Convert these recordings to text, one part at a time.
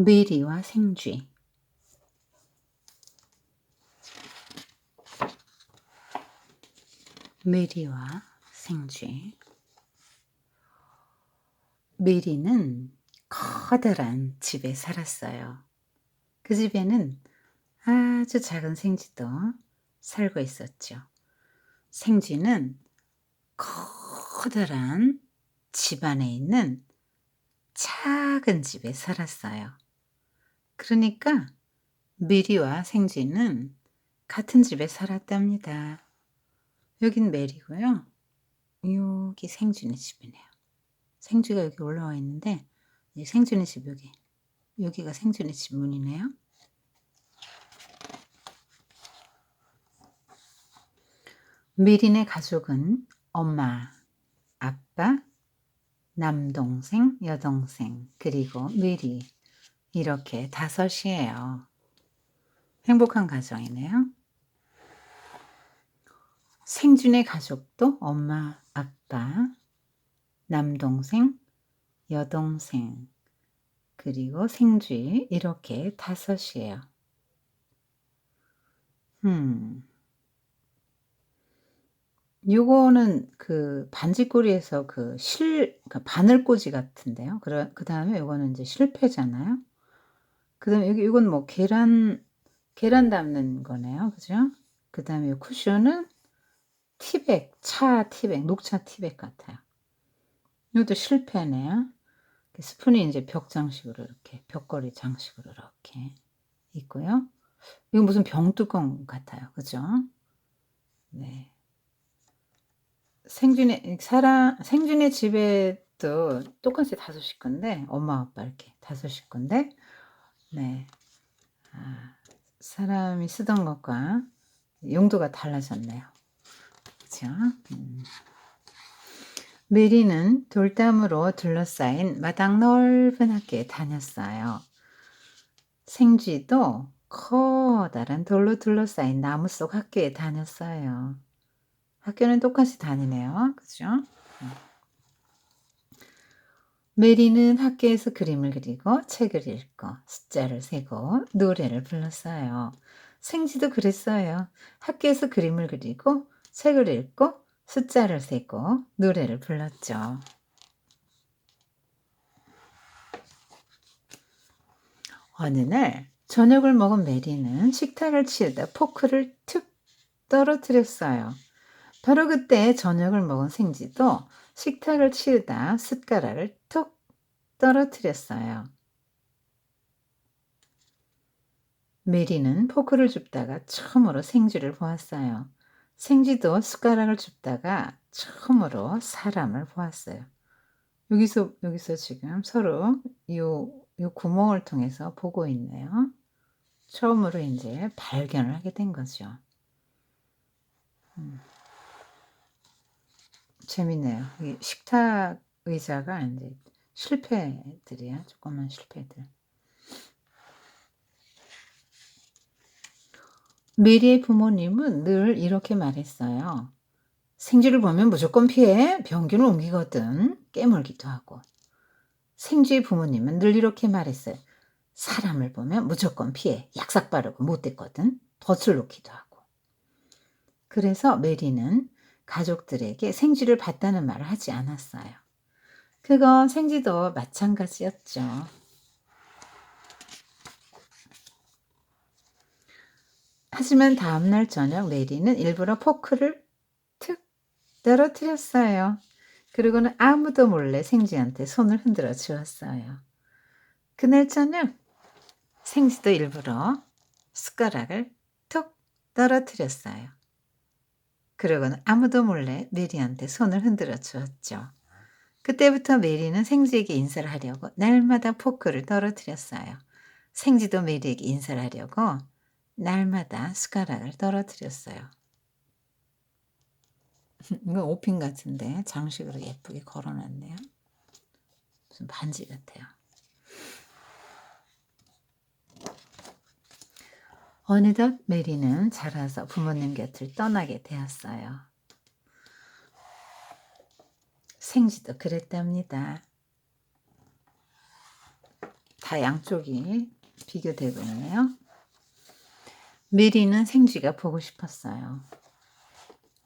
메리와 생쥐 메리와 생쥐 메리는 커다란 집에 살았어요. 그 집에는 아주 작은 생쥐도 살고 있었죠. 생쥐는 커다란 집 안에 있는 작은 집에 살았어요. 그러니까 메리와 생쥐는 같은 집에 살았답니다. 여긴 메리고요. 여기 생쥐네 집이네요. 생쥐가 여기 올라와 있는데 이 생쥐네 집 여기 여기가 생쥐네 집 문이네요. 메리네 가족은 엄마, 아빠, 남동생, 여동생, 그리고 메리 이렇게 다섯이에요. 행복한 가정이네요. 생준의 가족도 엄마, 아빠, 남동생, 여동생, 그리고 생쥐 이렇게 다섯이에요. 음. 요거는 그 반지꼬리에서 그 실, 그 바늘꽂이 같은데요. 그 다음에 요거는 이제 실패잖아요. 그 다음에 여기, 이건 뭐 계란, 계란 담는 거네요. 그죠? 그 다음에 쿠션은 티백, 차 티백, 녹차 티백 같아요. 이것도 실패네요. 스푼이 이제 벽 장식으로 이렇게, 벽걸이 장식으로 이렇게 있고요. 이건 무슨 병뚜껑 같아요. 그죠? 네. 생준의 사람 생준의 집에도 똑같이 다섯 식구인데 엄마 아빠 이렇게 다섯 식구인데 네 아, 사람이 쓰던 것과 용도가 달라졌네요. 그렇죠? 음. 메리는 돌담으로 둘러싸인 마당 넓은 학교에 다녔어요. 생쥐도 커다란 돌로 둘러싸인 나무 속 학교에 다녔어요. 학교는 똑같이 다니네요. 그죠? 메리는 학교에서 그림을 그리고 책을 읽고 숫자를 세고 노래를 불렀어요. 생지도 그랬어요. 학교에서 그림을 그리고 책을 읽고 숫자를 세고 노래를 불렀죠. 어느 날 저녁을 먹은 메리는 식탁을 치우다 포크를 툭 떨어뜨렸어요. 바로 그때 저녁을 먹은 생지도 식탁을 치우다 숟가락을 툭 떨어뜨렸어요. 메리는 포크를 줍다가 처음으로 생쥐를 보았어요. 생쥐도 숟가락을 줍다가 처음으로 사람을 보았어요. 여기서 여기서 지금 서로 요, 요 구멍을 통해서 보고 있네요. 처음으로 이제 발견을 하게 된 거죠. 음. 재밌네요. 식탁 의자가 이제 실패들이야. 조그만 실패들. 메리의 부모님은 늘 이렇게 말했어요. 생쥐를 보면 무조건 피해 병균을 옮기거든. 깨물기도 하고. 생쥐의 부모님은 늘 이렇게 말했어요. 사람을 보면 무조건 피해. 약삭 바르고 못 됐거든. 덫을 놓기도 하고. 그래서 메리는 가족들에게 생쥐를 봤다는 말을 하지 않았어요. 그건 생쥐도 마찬가지였죠. 하지만 다음날 저녁 메리는 일부러 포크를 툭 떨어뜨렸어요. 그리고는 아무도 몰래 생쥐한테 손을 흔들어 주었어요. 그날 저녁 생쥐도 일부러 숟가락을 툭 떨어뜨렸어요. 그러고는 아무도 몰래 메리한테 손을 흔들어 주었죠. 그때부터 메리는 생쥐에게 인사를 하려고 날마다 포크를 떨어뜨렸어요. 생쥐도 메리에게 인사를 하려고 날마다 숟가락을 떨어뜨렸어요. 이거 오핀 같은데 장식으로 예쁘게 걸어놨네요. 무슨 반지 같아요. 어느덧 메리는 자라서 부모님 곁을 떠나게 되었어요. 생쥐도 그랬답니다. 다 양쪽이 비교되고 있네요. 메리는 생쥐가 보고 싶었어요.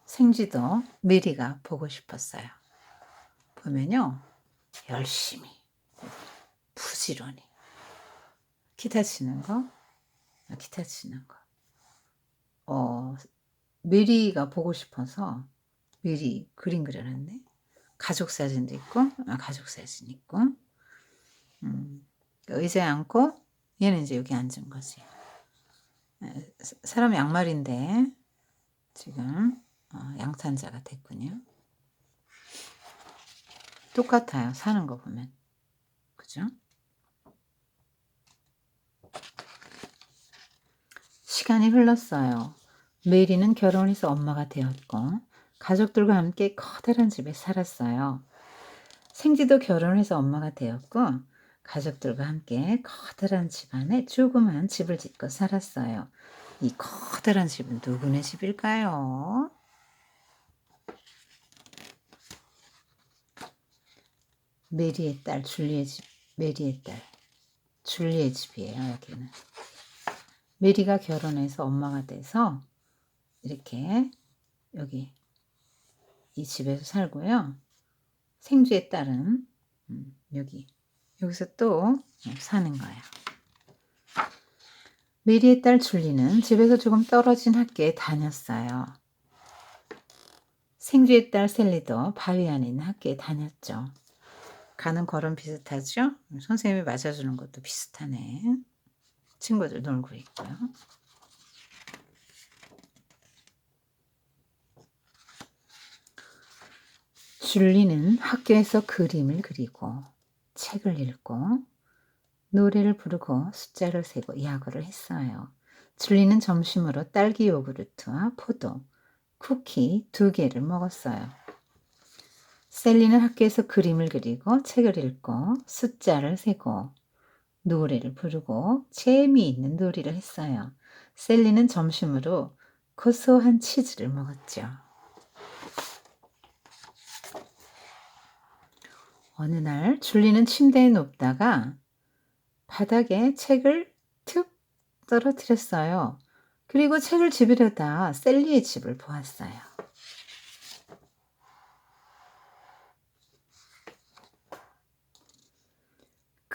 생쥐도 메리가 보고 싶었어요. 보면요. 열심히, 부지런히. 기타 치는 거, 아, 기타 치는 거. 어, 메리가 보고 싶어서 메리 그림 그려놨네. 가족 사진도 있고, 아, 가족 사진 있고, 음, 의자에 앉고, 얘는 이제 여기 앉은 거지. 사람 양말인데, 지금, 어, 양탄자가 됐군요. 똑같아요. 사는 거 보면. 그죠? 시간이 흘렀어요. 메리는 결혼해서 엄마가 되었고, 가족들과 함께 커다란 집에 살았어요. 생지도 결혼해서 엄마가 되었고, 가족들과 함께 커다란 집 안에 조그만 집을 짓고 살았어요. 이 커다란 집은 누구네 집일까요? 메리의 딸 줄리의 집, 메리의 딸 줄리의 집이에요. 여기는 메리가 결혼해서 엄마가 돼서 이렇게 여기 이 집에서 살고요. 생쥐의 딸은 음, 여기 여기서 또 사는 거예요. 메리의 딸 줄리는 집에서 조금 떨어진 학교에 다녔어요. 생쥐의 딸 셀리도 바위 안에 있는 학교에 다녔죠. 가는 걸음 비슷하죠? 선생님이 맞아주는 것도 비슷하네. 친구들 놀고 있고요. 줄리는 학교에서 그림을 그리고 책을 읽고 노래를 부르고 숫자를 세고 야구를 했어요. 줄리는 점심으로 딸기 요구르트와 포도, 쿠키 두 개를 먹었어요. 셀리는 학교에서 그림을 그리고 책을 읽고 숫자를 세고 노래를 부르고 재미있는 놀이를 했어요. 셀리는 점심으로 고소한 치즈를 먹었죠. 어느 날 줄리는 침대에 눕다가 바닥에 책을 툭 떨어뜨렸어요. 그리고 책을 집으려다 셀리의 집을 보았어요.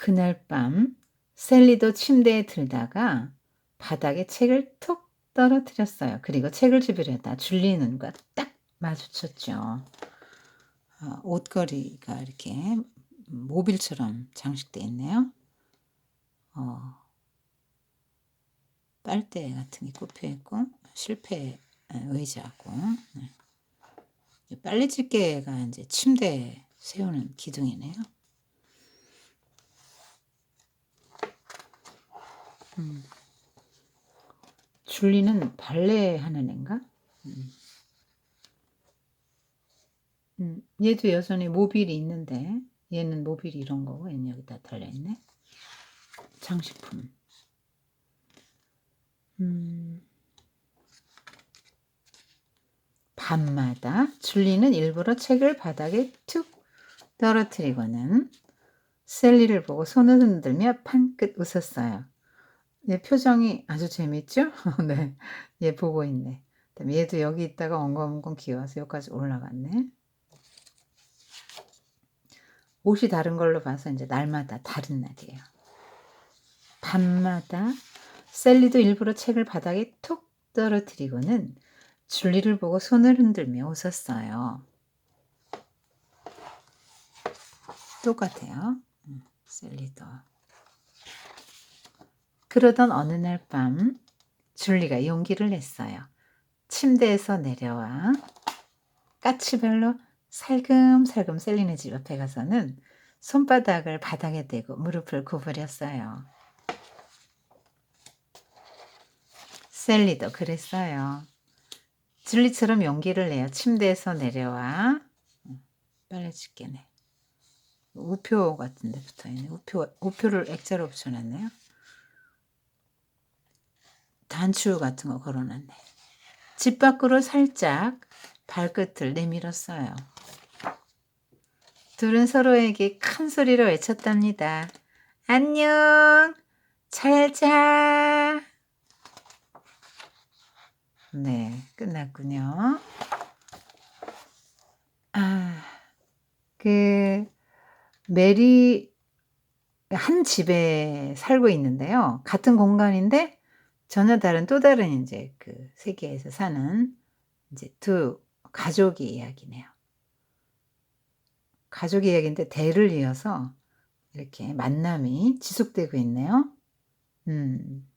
그날 밤 셀리도 침대에 들다가 바닥에 책을 툭 떨어뜨렸어요. 그리고 책을 집으려다 줄리 눈과 딱 마주쳤죠. 어, 옷걸이가 이렇게 모빌처럼 장식되어 있네요. 어, 빨대 같은 게 꼽혀 있고 실패 의자고 네. 빨래집게가 이제 침대에 세우는 기둥이네요. 음. 줄리는 발레 하는 애인가? 음. 음, 얘도 여전히 모빌이 있는데 얘는 모빌이 이런 거고 얘는 여기다 달려있네. 장식품. 음. 밤마다 줄리는 일부러 책을 바닥에 툭 떨어뜨리고는 셀리를 보고 손을 흔들며 판끝 웃었어요. 얘 표정이 아주 재밌죠? 네, 얘 보고 있네. 얘도 여기 있다가 엉거엉거 기어서 여기까지 올라갔네. 옷이 다른 걸로 봐서 이제 날마다 다른 날이에요. 밤마다 셀리도 일부러 책을 바닥에 툭 떨어뜨리고는 줄리를 보고 손을 흔들며 웃었어요. 똑같아요. 음, 셀리도. 그러던 어느 날 밤 줄리가 용기를 냈어요. 침대에서 내려와 까치별로 살금살금 셀리네 집 옆에 가서는 손바닥을 바닥에 대고 무릎을 구부렸어요. 셀리도 그랬어요. 줄리처럼 용기를 내어 침대에서 내려와 빨래 집게네. 우표 같은 데 붙어 있네. 우표, 우표를 액자로 붙여놨네요. 단추 같은 거 걸어놨네. 집 밖으로 살짝 발끝을 내밀었어요. 둘은 서로에게 큰 소리로 외쳤답니다. 안녕. 잘 자. 네, 끝났군요. 아, 그 메리 한 집에 살고 있는데요. 같은 공간인데 전혀 다른 또 다른 인제 그 세계에서 사는 인제 두 가족의 이야기네요. 가족 이야기인데 대를 이어서 이렇게 만남이 지속되고 있네요. 음.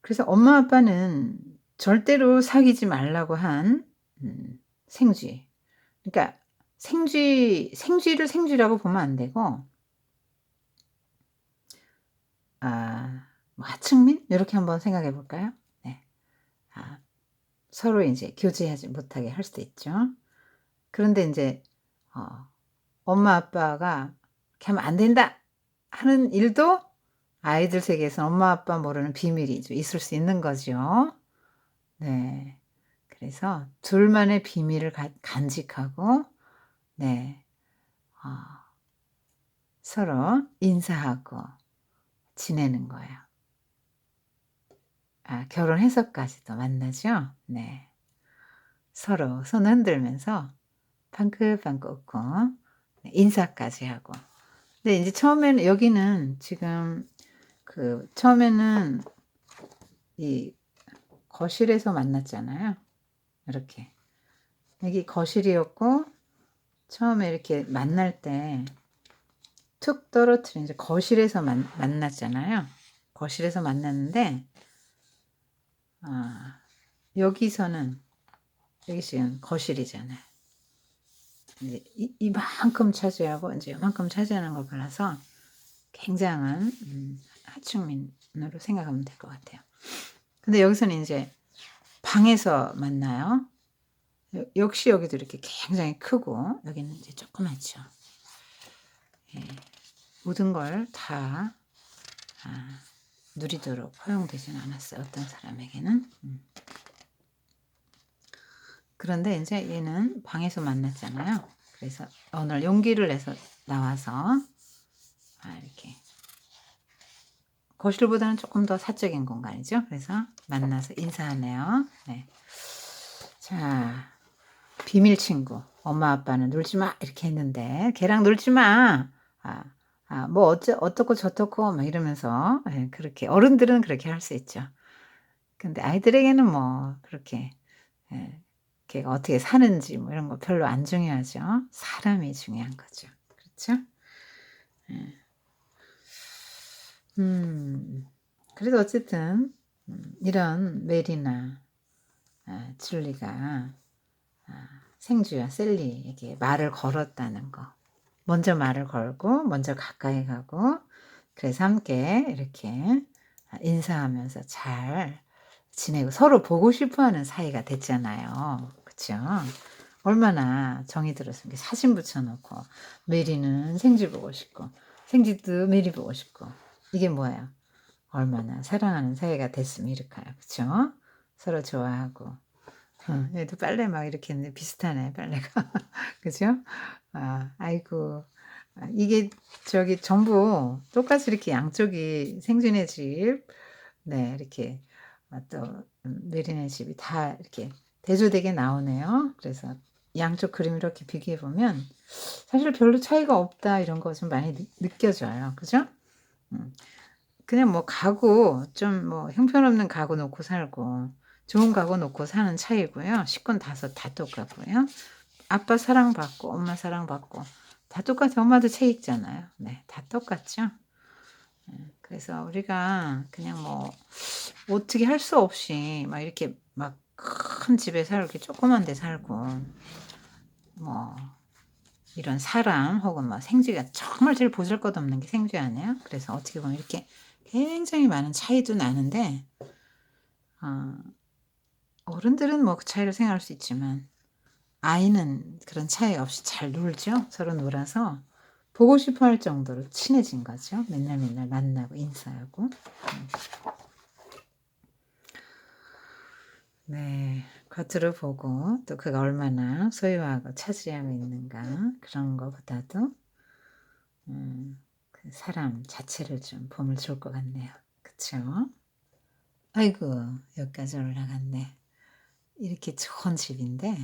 그래서 엄마 아빠는 절대로 사귀지 말라고 한 음 생쥐. 그러니까 생쥐 생쥐를 생쥐라고 보면 안 되고 아뭐 하층민 요렇게 한번 생각해 볼까요? 네. 아 서로 인제 교제하지 못하게 할 수도 있죠. 그런데 인제 어 엄마 아빠가 "이렇게 하면 안 된다." 하는 일도 아이들 세계에서는 엄마 아빠 모르는 비밀이 좀 있을 수 있는 거죠. 네. 그래서 둘만의 비밀을 간 간직하고 네. 어 서로 인사하고 지내는 거예요. 아 결혼해서까지도 만나죠. 네. 서로 손 흔들면서 방긋방긋 웃고 네 인사까지 하고. 근데 인제 처음에는 여기는 지금 그 처음에는 이 거실에서 만났잖아요. 이렇게. 여기 거실이었고 처음에 이렇게 만날 때 툭 떨어뜨린 이제 거실에서 만 만났잖아요. 거실에서 만났는데 아 여기서는 여기 지금 거실이잖아요. 이제 이 이만큼 차지하고 인제 요만큼 차지하는 걸 골라서 굉장한 음 하층민으로 생각하면 될 것 같아요. 근데 여기서는 인제 방에서 만나요. 여 역시 여기도 이렇게 굉장히 크고 여기는 이제 조그맣죠. 예. 모든 걸다 아 누리도록 허용되지는 않았어요, 어떤 사람에게는. 음. 그런데 인제 얘는 방에서 만났잖아요. 그래서 오늘 용기를 내서 나와서 아 이렇게 거실보다는 쪼끔 더 사적인 공간이죠. 그래서 만나서 인사하네요. 네. 자 비밀 친구. "엄마 아빠는 놀지 마." 이렇게 했는데 "걔랑 놀지 마." 아 아 뭐 어쩌 어떻고 저떻고 막 이러면서 예 그렇게 어른들은 그렇게 할 수 있죠. 근데 아이들에게는 뭐 그렇게 예 걔가 어떻게 사는지 뭐 이런 거 별로 안 중요하죠. 사람이 중요한 거죠. 그렇죠? 예. 음. 그래도 어쨌든 음 이런 메리나 아 줄리가 아 생쥐와 셀리에게 말을 걸었다는 거. 먼저 말을 걸고 먼저 가까이 가고 그래서 함께 이렇게 아 인사하면서 잘 지내고 서로 보고 싶어 하는 사이가 됐잖아요. 그쵸? 얼마나 정이 들었으면 사진 붙여 놓고 메리는 생쥐 보고 싶고 생쥐도 메리 보고 싶고 이게 뭐예요? 얼마나 사랑하는 사이가 됐으면 이럴까요? 그쵸? 서로 좋아하고. 어 얘도 빨래 막 이렇게 했는데 비슷하네 빨래가. 그죠? 아 아이고. 아 이게 저기 전부 똑같이 이렇게 양쪽이 생쥐네 집 네 이렇게 아또음 메리네 집이 다 이렇게 대조되게 나오네요. 그래서 양쪽 그림 이렇게 비교해 보면 '사실 별로 차이가 없다.' 이런 거 좀 많이 느 느껴져요. 그죠? 음. 그냥 뭐 가구 좀 뭐 형편없는 가구 놓고 살고 좋은 가구 놓고 사는 차이고요. 식구는 다섯 다 똑같고요. 아빠 사랑받고 엄마 사랑받고 다 똑같아. 엄마도 책 읽잖아요. 네. 다 똑같죠? 예. 그래서 우리가 그냥 뭐 어떻게 할 수 없이 막 이렇게 막 큰 집에 살고 조그만 데 살고 뭐 이런 사람 혹은 뭐 생쥐가 정말 제일 보잘것없는 게 생쥐 아니에요? 그래서 어떻게 보면 이렇게 굉장히 많은 차이도 나는데 어 어른들은 뭐 그 차이를 생각할 수 있지만 아이는 그런 차이 없이 잘 놀죠. 서로 놀아서 보고 싶어 할 정도로 친해진 거죠. 맨날 맨날 만나고 인사하고. 음. 네. 겉으로 보고 또 그가 얼마나 소유하고 차지하고 있는가 그런 거보다도 음그그 사람 자체를 좀 보면 좋을 것 같네요. 그쵸? 아이고 여기까지 올라갔네. 이렇게 좋은 집인데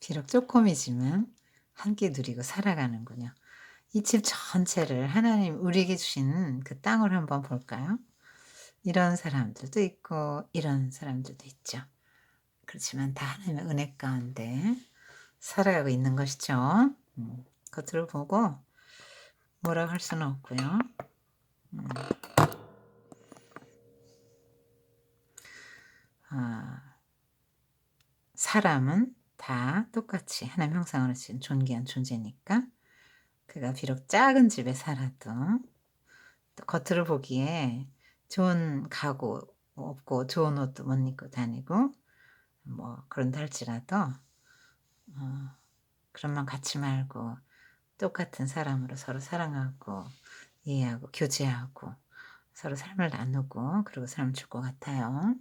비록 쪼꼬미지만 함께 누리고 살아가는군요. 이 집 전체를 하나님 우리에게 주신 그 땅을 한번 볼까요? 이런 사람들도 있고 이런 사람들도 있죠. 그렇지만 다 하나님의 은혜 가운데 살아가고 있는 것이죠. 음, 겉으로 보고 뭐라고 할 수는 없고요. 음. 사람은 다 똑같이 하나님 형상으로 지은 존귀한 존재니까 그가 비록 작은 집에 살아도 또 겉으로 보기에 좋은 가구 없고 좋은 옷도 못 입고 다니고 뭐 그런다 할지라도 어, 그런 만 갖지 말고 똑같은 사람으로 서로 사랑하고 이해하고 교제하고 서로 삶을 나누고 그리고 삶을 줄 것 같아요.